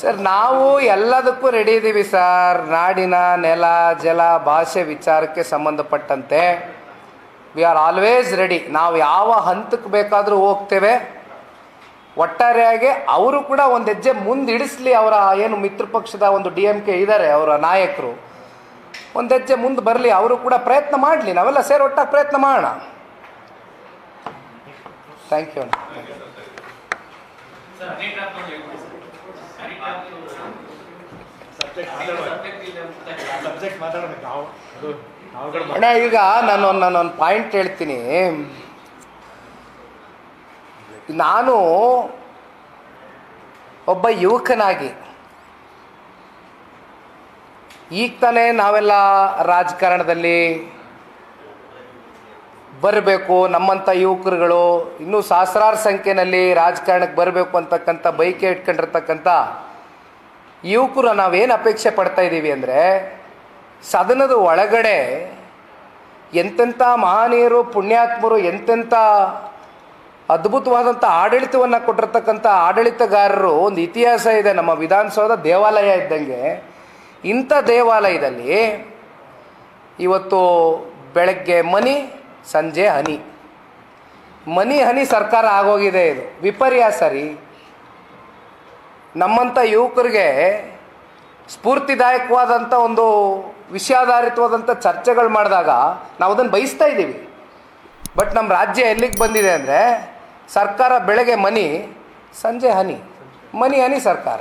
Sir, ನಾವು ಎಲ್ಲದಕ್ಕೂ ready ಇದ್ದೀವಿ ಸರ್. ನಾಡಿನ ನೆಲ, ಜಲ, ಭಾಷೆ ವಿಚಾರಕ್ಕೆ ಸಂಬಂಧಪಟ್ಟಂತೆ. ವಿ ಆರ್ ಆಲ್ವೇಸ್ ರೆಡಿ ನಾವು ಯಾವ ಹಂತಕ್ಕೆ ಬೇಕಾದರೂ ಹೋಗ್ತೇವೆ. ಒಟ್ಟಾರೆಯಾಗಿ ಅವರು ಕೂಡ ಒಂದು ಹೆಜ್ಜೆ ಮುಂದಿಡಿಸ್ಲಿ ಅವರ ಏನು ಮಿತ್ರ ಪಕ್ಷದ ಒಂದು ಡಿ ಎಂ ಕೆ ಇದ್ದಾರೆ ಅವರ ನಾಯಕರು. ಒಂದು ಹೆಜ್ಜೆ ಮುಂದೆ ಬರಲಿ, ಅವರು ಕೂಡ ಪ್ರಯತ್ನ ಮಾಡಲಿ. ನಾವೆಲ್ಲ ಸೇರಿ ಒಟ್ಟಾಗಿ ಪ್ರಯತ್ನ ಮಾಡೋಣ. ಥ್ಯಾಂಕ್ ಯು ಸಬ್ಜೆಕ್ಟ್ ಮಾತಾಡಬೇಕು. ನಾವು ಅದು ನಾವುಗಳು ಅಣ್ಣ ಈಗ ನಾನು ನಾನೊಂದು ಪಾಯಿಂಟ್ ಹೇಳ್ತೀನಿ. ನಾನು ಒಬ್ಬ ಯುವಕನಾಗಿ ಈಗ ತಾನೇ ನಾವೆಲ್ಲ ರಾಜಕಾರಣದಲ್ಲಿ ಬರಬೇಕು ನಮ್ಮಂಥ ಯುವಕರುಗಳು, ಇನ್ನೂ ಸಹಸ್ರಾರು ಸಂಖ್ಯೆಯಲ್ಲಿ ರಾಜಕಾರಣಕ್ಕೆ ಬರಬೇಕು ಅಂತಕ್ಕಂಥ ಬೈಕೆ ಇಟ್ಕೊಂಡಿರ್ತಕ್ಕಂಥ ಯುವಕರು ನಾವೇನು ಅಪೇಕ್ಷೆ ಪಡ್ತಾ ಇದ್ದೀವಿ ಅಂದರೆ, ಸದನದ ಒಳಗಡೆ ಎಂತೆಂಥ ಮಹಾನೀಯರು, ಪುಣ್ಯಾತ್ಮರು, ಎಂತೆಂಥ ಅದ್ಭುತವಾದಂಥ ಆಡಳಿತವನ್ನು ಕೊಟ್ಟಿರ್ತಕ್ಕಂಥ ಆಡಳಿತಗಾರರು, ಒಂದು ಇತಿಹಾಸ ಇದೆ, ನಮ್ಮ ವಿಧಾನಸೌಧ ದೇವಾಲಯ ಇದ್ದಂಗೆ. ಇಂಥ ದೇವಾಲಯದಲ್ಲಿ ಇವತ್ತು ಬೆಳಗ್ಗೆ ಮನಿ ಸಂಜೆ ಹನಿ. ಮನಿ ಹನಿ ಸರ್ಕಾರ ಆಗೋಗಿದೆ ಇದು. ವಿಪರ್ಯಾಸ ರೀ. ನಮ್ಮಂಥ ಯುವಕರಿಗೆ ಸ್ಫೂರ್ತಿದಾಯಕವಾದಂಥ ಒಂದು ವಿಷಯಾಧಾರಿತವಾದಂಥ ಚರ್ಚೆಗಳು ಮಾಡಿದಾಗ ನಾವು ಅದನ್ನು ಬಯಸ್ತಾ ಇದ್ದೀವಿ. ಬಟ್ ನಮ್ಮ ರಾಜ್ಯ ಎಲ್ಲಿಗೆ ಬಂದಿದೆ ಅಂದರೆ ಸರ್ಕಾರ ಬೆಳಗ್ಗೆ ಮನಿ, ಸಂಜೆ ಹನಿ. ಮನಿ ಹನಿ ಸರ್ಕಾರ.